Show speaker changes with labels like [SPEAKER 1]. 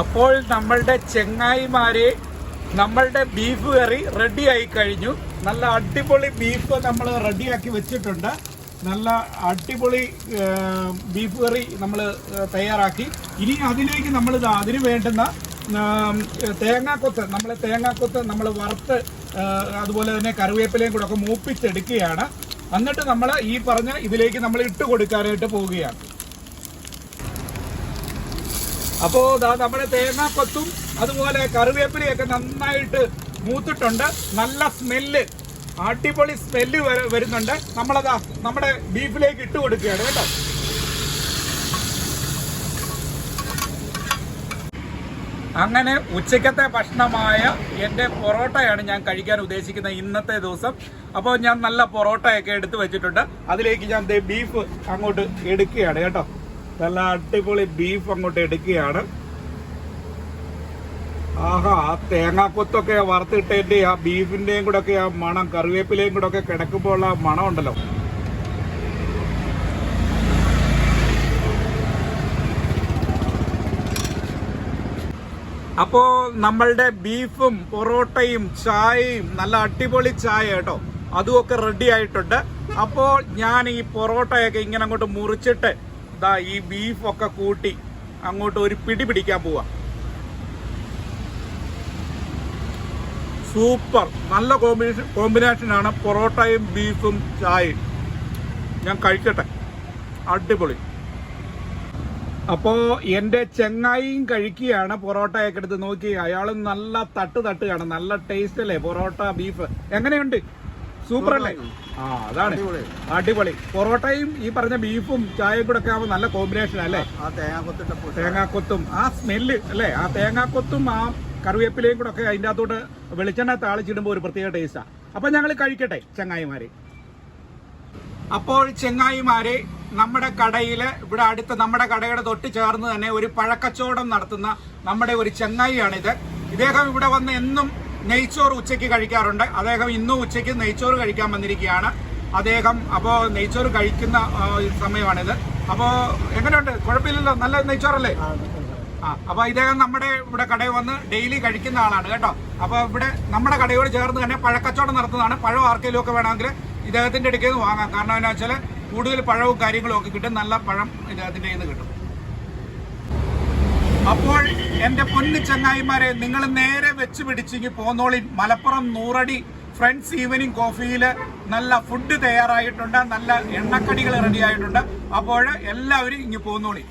[SPEAKER 1] അപ്പോൾ നമ്മളുടെ ചെങ്ങായിമാരെ നമ്മളുടെ ബീഫ് കറി റെഡി ആയി കഴിഞ്ഞു. നല്ല അടിപൊളി ബീഫ് നമ്മൾ റെഡിയാക്കി വെച്ചിട്ടുണ്ട്. നല്ല അടിപൊളി ബീഫ് കറി നമ്മൾ തയ്യാറാക്കി. ഇനി അതിലേക്ക് നമ്മൾ അതിന് വേണ്ടുന്ന തേങ്ങാക്കൊത്ത് നമ്മൾ തേങ്ങാക്കൊത്ത് നമ്മൾ വറുത്ത് അതുപോലെ തന്നെ കറിവേപ്പിലയും കൂടെ ഒക്കെ മൂപ്പിച്ചെടുക്കുകയാണ്. എന്നിട്ട് നമ്മൾ ഈ പറഞ്ഞ ഇതിലേക്ക് നമ്മൾ ഇട്ട് കൊടുക്കാനായിട്ട് പോവുകയാണ്. അപ്പോ നമ്മുടെ തേങ്ങാക്കൊത്തും അതുപോലെ കറിവേപ്പിലയൊക്കെ നന്നായിട്ട് മൂത്തിട്ടുണ്ട്. നല്ല സ്മെല്ല് അടിപൊളി സ്മെല്ല് വരുന്നുണ്ട്. നമ്മളതാ നമ്മുടെ ബീഫിലേക്ക് ഇട്ട് കൊടുക്കുകയാണ് കേട്ടോ. അങ്ങനെ ഉച്ചക്കത്തെ ഭക്ഷണമായ എന്റെ പൊറോട്ടയാണ് ഞാൻ കഴിക്കാൻ ഉദ്ദേശിക്കുന്നത് ഇന്നത്തെ ദിവസം. അപ്പോൾ ഞാൻ നല്ല പൊറോട്ടയൊക്കെ എടുത്തു വെച്ചിട്ടുണ്ട്. അതിലേക്ക് ഞാൻ ബീഫ് അങ്ങോട്ട് എടുക്കുകയാണ് കേട്ടോ. നല്ല അടിപൊളി ബീഫ് അങ്ങോട്ട് എടുക്കുകയാണ്. ആഹാ ആ തേങ്ങാക്കൊത്തൊക്കെ വറുത്തിട്ടേണ്ടി ആ ബീഫിന്റെയും കൂടെ ഒക്കെ ആ മണം കറിവേപ്പിലയും കൂടെ ഒക്കെ കിടക്കുമ്പോൾ ആ മണം ഉണ്ടല്ലോ അപ്പോ നമ്മളുടെ ബീഫും പൊറോട്ടയും ചായയും നല്ല അടിപൊളി ചായ കേട്ടോ. അതുമൊക്കെ റെഡി ആയിട്ടുണ്ട്. അപ്പോൾ ഞാൻ ഈ പൊറോട്ടയൊക്കെ ഇങ്ങനെ അങ്ങോട്ട് മുറിച്ചിട്ട് ദാ ഈ ബീഫൊക്കെ കൂട്ടി അങ്ങോട്ട് ഒരു പിടി പിടിക്കാൻ പോവാ. സൂപ്പർ നല്ല കോമ്പിനേഷൻ കോമ്പിനേഷനാണ് പൊറോട്ടയും ബീഫും ചായയും. ഞാൻ കഴിക്കട്ടെ. അടിപൊളി. അപ്പോ എന്റെ ചെങ്ങായിയും കഴിക്കുകയാണ് പൊറോട്ടയൊക്കെ എടുത്ത് നോക്കി. അയാളും നല്ല തട്ട് തട്ടുകയാണ്. നല്ല ടേസ്റ്റ് അല്ലേ പൊറോട്ട ബീഫ് എങ്ങനെയുണ്ട്? സൂപ്പർ അല്ലേ? ആ അതാണ്. അടിപൊളി. പൊറോട്ടയും ഈ പറഞ്ഞ ബീഫും ചായയും കൂടെ ഒക്കെ ആവുമ്പോൾ നല്ല കോമ്പിനേഷൻ അല്ലേ? തേങ്ങാക്കൊത്തും ആ സ്മെല്ല് അല്ലേ? ആ തേങ്ങാക്കൊത്തും ആ കറിവേപ്പിലയും കൂടെ ഒക്കെ അതിന്റെ അകത്തോട്ട് വെളിച്ചെണ്ണ താളിച്ചിടുമ്പോൾ ഒരു പ്രത്യേക ടേസ്റ്റാണ് അപ്പൊ ഞങ്ങൾ കഴിക്കട്ടെ ചങ്ങായിമാരെ. അപ്പോൾ ചെങ്ങായിമാരെ നമ്മുടെ കടയിൽ ഇവിടെ അടുത്ത് നമ്മുടെ കടയുടെ തൊട്ട് ചേർന്ന് തന്നെ ഒരു പഴക്കച്ചവടം നടത്തുന്ന നമ്മുടെ ഒരു ചെങ്ങായിയാണിത്. ഇദ്ദേഹം ഇവിടെ വന്ന് എന്നും നെയ്ച്ചോറ് ഉച്ചയ്ക്ക് കഴിക്കാറുണ്ട്. അദ്ദേഹം ഇന്നും ഉച്ചയ്ക്ക് നെയ്ച്ചോറ് കഴിക്കാൻ വന്നിരിക്കുകയാണ്. അദ്ദേഹം അപ്പോൾ നെയ്ച്ചോറ് കഴിക്കുന്ന സമയമാണിത്. അപ്പോൾ എങ്ങനെയുണ്ട്? കുഴപ്പമില്ലല്ലോ? നല്ല നെയ്ച്ചോറല്ലേ? ആ അപ്പോൾ ഇദ്ദേഹം നമ്മുടെ ഇവിടെ കടയിൽ വന്ന് ഡെയിലി കഴിക്കുന്ന ആളാണ് കേട്ടോ. അപ്പോൾ ഇവിടെ നമ്മുടെ കടയോട് ചേർന്ന് തന്നെ പഴക്കച്ചവടം നടത്തുന്നതാണ്. പഴം ആർക്കെങ്കിലും ഒക്കെ വേണമെങ്കിൽ ഇദ്ദേഹത്തിന്റെ അടുക്കൽ നിന്ന് വാങ്ങാം. കാരണം എന്താ വെച്ചാൽ കൂടുതൽ പഴവും കാര്യങ്ങളും ഒക്കെ കിട്ടും. നല്ല പഴം ഇദ്ദേഹത്തിന്റെ കയ്യിൽ നിന്ന് കിട്ടും. അപ്പോൾ എന്റെ പൊന്നു ചങ്ങായിമാരെ നിങ്ങൾ നേരെ വെച്ച് പിടിച്ചിങ്ങി പോന്നോളി. മലപ്പുറം നൂറടി ഫ്രണ്ട്സ് ഈവനിങ് കോഫിയിൽ നല്ല ഫുഡ് തയ്യാറായിട്ടുണ്ട്. നല്ല എണ്ണക്കടികൾ റെഡിയായിട്ടുണ്ട് അപ്പോൾ എല്ലാവരും ഇങ്ങ് പോന്നോളി.